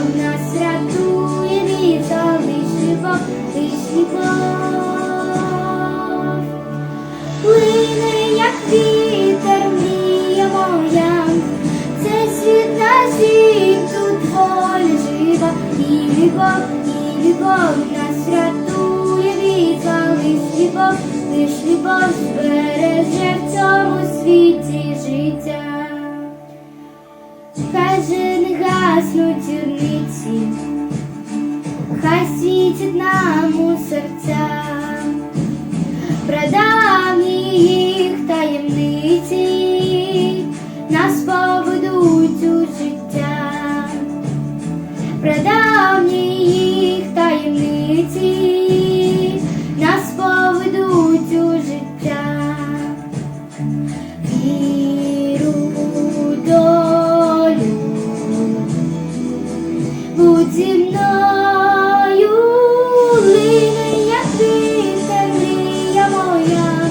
Нас рятує зла, лиш любов. Плине, як вітер, мрія моя, це світ тут воля жива, і любов, і любов нас рятує лиш любов, лиш любов збереже в цьому світі життя. Гаснуть зірниці, хай світить нам у серця прадавні їх таємниці нас поведуть у життя, прадавні їх таємниці будь зі мною, лине, як ти мрія моя,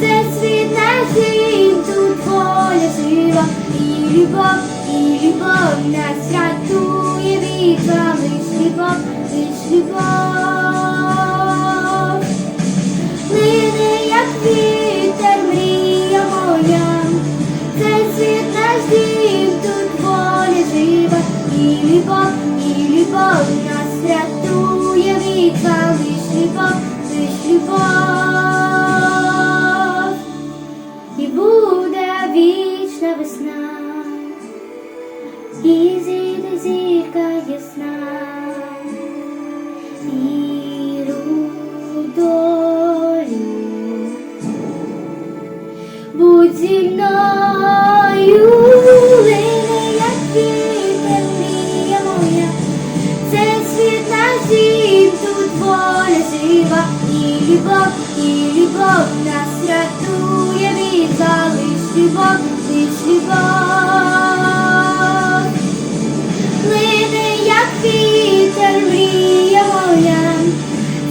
це світ наш дім, тут воля жива, і любов, і любов нас рятує від зла, лиш любов, лиш любов. Від зла, лиш любов, лиш любов. І буде вічна весна, і зійде зірка ясна, віру в долю. Будь зі мною, дім, тут воля жива, і любов, і любов нас рятує від лиш любов, лиш любов. Лине, як вітер, мрія моя,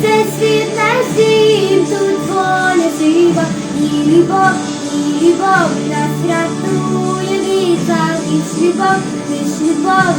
це світ наш дім, тут воля жива, і любов, і любов нас рятує від лиш любов, лиш любов